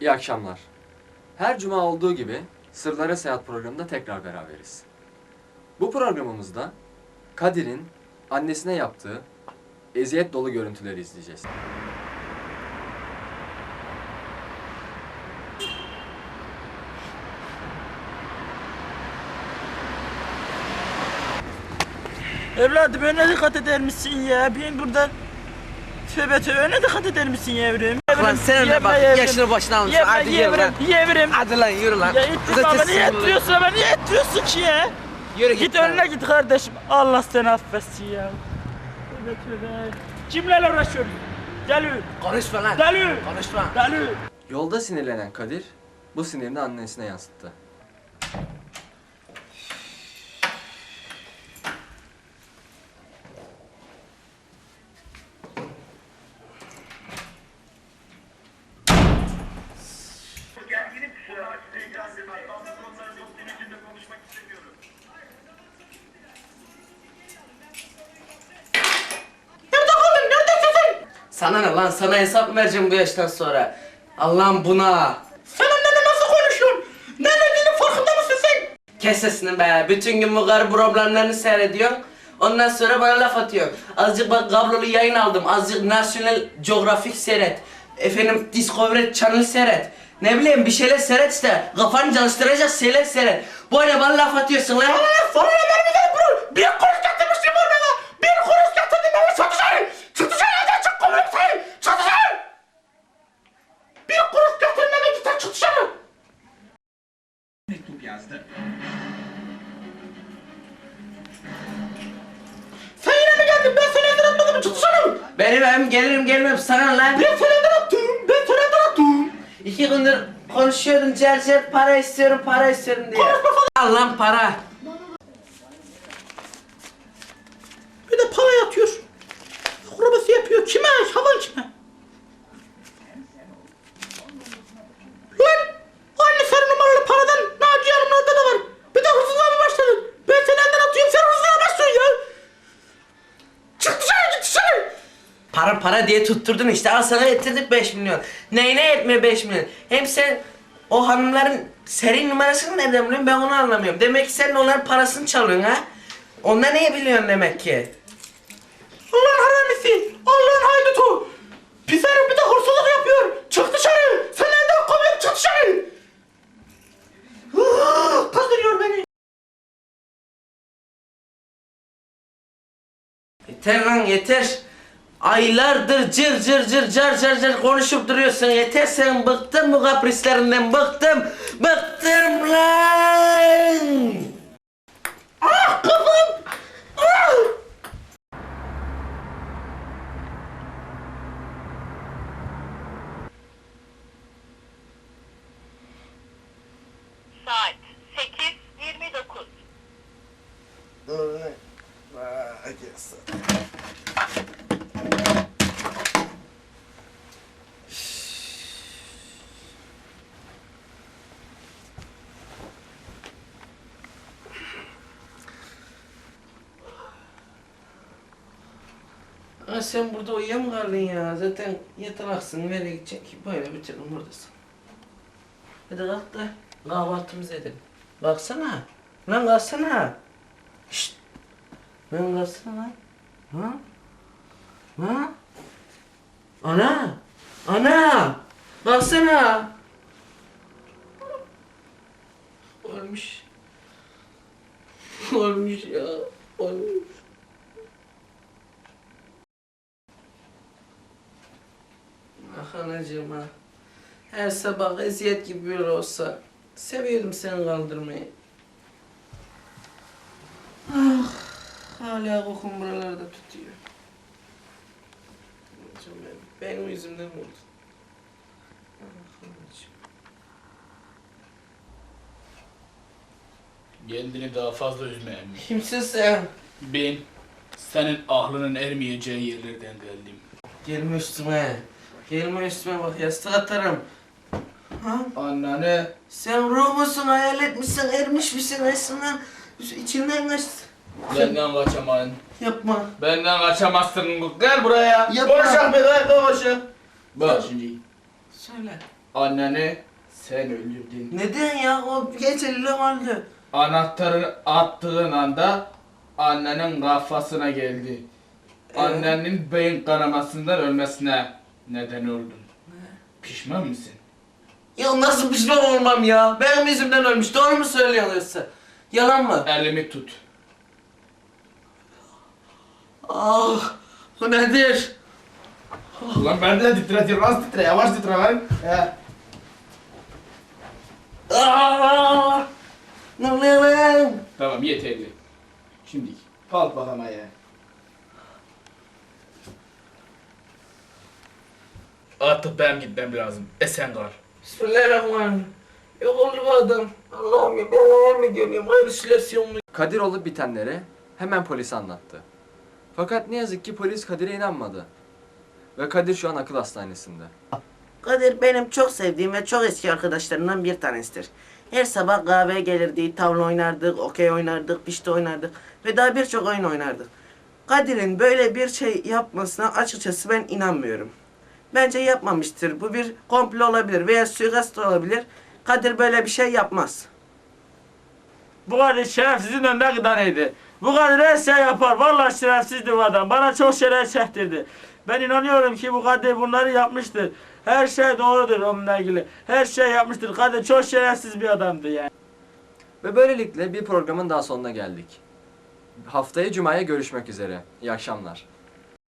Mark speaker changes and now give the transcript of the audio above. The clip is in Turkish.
Speaker 1: İyi akşamlar. Her cuma olduğu gibi Sırlara Seyahat programında tekrar beraberiz. Bu programımızda Kadir'in annesine yaptığı eziyet dolu görüntüleri izleyeceğiz.
Speaker 2: Evladım öne dikkat eder misin ya? Ben buradan Tövbe tövbe öne dikkat eder misin yavrum?
Speaker 3: Lan sen önüne bak.
Speaker 2: yevrim.
Speaker 3: Yaşını başına almışsın.
Speaker 2: Yevrim,
Speaker 3: Hadi yürü lan.
Speaker 2: yevrim, yevrim.
Speaker 3: Hadi lan yürü lan.
Speaker 2: Ya ittirme niye ettiriyorsun ama niye ettiriyorsun ki ya?
Speaker 3: Yürü
Speaker 2: Git
Speaker 3: lan.
Speaker 2: önüne git kardeşim. Allah seni affetsin ya. Tövbe tövbe. Kimlerle uğraşıyorsun? Deli,
Speaker 3: Konuşma lan.
Speaker 2: deli,
Speaker 3: Konuşma.
Speaker 2: deli.
Speaker 1: Yolda sinirlenen Kadir bu sinirini annesine yansıttı.
Speaker 3: Sana ne lan? Sana hesap mı vereceğim bu yaştan sonra? Allah'ım buna.
Speaker 2: Sen annenle nasıl konuşuyorsun? Ne dediğinin farkında mısın sen?
Speaker 3: Kes sesini be. Bütün gün bu karı problemlerini seyrediyor. Ondan sonra bana laf atıyor. Azıcık bak kablolu yayın aldım. Azıcık National Geographic seyret. Efendim Discovery Channel seyret. Ne bileyim bir şeyler seyret işte. Kafanı çalıştıracak şeyler seyret. Bu ne bana laf atıyorsun lan?
Speaker 2: Sonra ne güzel bro. Bir kuruş getirmiştim orada. Bir
Speaker 3: Benim evim gelirim gelmem sana lan.
Speaker 2: Ben evden attım. Ben evden attım.
Speaker 3: İki gündür konuşuyordun cer cer para istiyorum para istiyorum diye. Al lan para.
Speaker 2: Bir de para yatıyor. Akrabası yapıyor. Kime? Şaban kime?
Speaker 3: Para diye tutturdun işte al sana getirdik 5 milyon. Neyine yetmiyor 5 milyon? Hem sen o hanımların seri numarasını nereden biliyorsun ben onu anlamıyorum. Demek ki sen onların parasını çalıyorsun ha? Onlar neyi biliyorsun demek ki?
Speaker 2: Allah'ın haramisi. Allah'ın haydutu. Pis herif bir de hırsızlık yapıyor. Çık dışarı. Sen elden kovuyorum çık dışarı. Hıh, Kızdırıyor beni.
Speaker 3: Yeter lan yeter. Aylardır cır cır cır car car car konuşup duruyorsun. Yeter sen bıktım bu kaprislerinden bıktım. Bıktım lan.
Speaker 2: Ah kafam. Ah.
Speaker 4: Saat 8.29.
Speaker 3: Ha sen burada uyuyam kaldın ya. Zaten yatalaksın. Nereye gidecek ki? Böyle bitirin buradasın. Hadi kalk da kahvaltımızı edelim. Kalksana. Lan kalksana. Şşt. Lan kalksana lan. Ha? Ha? Ana. Ana. Kalksana. Ölmüş. Ölmüş ya. Ölmüş. Anacığım ha. Her sabah eziyet gibi bir olsa seviyordum seni kaldırmayı. Ah, hala kokun buralarda tutuyor. Anacığım benim, benim yüzümden oldu. Ah anacığım.
Speaker 5: Kendini daha fazla üzme emmi.
Speaker 3: Kimsin sen?
Speaker 5: Ben senin aklının ermeyeceği yerlerden geldim.
Speaker 3: Gelme üstüme. Gelme üstüme bak yastık atarım. Ha?
Speaker 5: Anneanne.
Speaker 3: Sen ruh musun, hayalet misin, ermiş misin, lan? İçinden kaç.
Speaker 5: Benden kaçamayın.
Speaker 3: Yapma.
Speaker 5: Benden kaçamazsın. Gel buraya.
Speaker 3: Yapma.
Speaker 5: Konuşalım bir gel konuşalım. Bak şimdi.
Speaker 3: Söyle.
Speaker 5: Anneni sen öldürdün.
Speaker 3: Neden ya? O geceliği öldü.
Speaker 5: Anahtarı attığın anda annenin kafasına geldi. Annenin beyin kanamasından ölmesine neden oldun. Pişman mısın?
Speaker 3: Ya nasıl pişman olmam ya? Benim yüzümden ölmüş. Doğru mu söylüyorsun yoksa? Yalan mı?
Speaker 5: Elimi tut.
Speaker 3: Ah, bu nedir?
Speaker 5: Ulan ben de titretiyorum. Az titre, yavaş titre lan. He.
Speaker 3: Ah, ne oluyor lan?
Speaker 5: Tamam yeterli. Şimdi kalk bakalım ayağa. Artık benim gitmem lazım. Esen kal.
Speaker 3: Bismillahirrahmanirrahim. Yok oldu bu adam. Allah'ım ya ben neler mi görüyorum? Halüsinasyon mu?
Speaker 1: Kadir olup bitenleri hemen polise anlattı. Fakat ne yazık ki polis Kadir'e inanmadı. Ve Kadir şu an akıl hastanesinde.
Speaker 6: Kadir benim çok sevdiğim ve çok eski arkadaşlarımdan bir tanesidir. Her sabah kahveye gelirdi, tavla oynardık, okey oynardık, pişti oynardık ve daha birçok oyun oynardık. Kadir'in böyle bir şey yapmasına açıkçası ben inanmıyorum. Bence yapmamıştır. Bu bir komplo olabilir veya suikast olabilir. Kadir böyle bir şey yapmaz.
Speaker 2: Bu kadar şerefsizin önüne gıdanıydı. Bu kadar her şey yapar. Vallahi şerefsizdi bu adam. Bana çok şeyler çektirdi. Ben inanıyorum ki bu Kadir bunları yapmıştır. Her şey doğrudur onunla ilgili. Her şey yapmıştır. Kadir çok şerefsiz bir adamdı yani.
Speaker 1: Ve böylelikle bir programın daha sonuna geldik. Haftaya Cuma'ya görüşmek üzere. İyi akşamlar.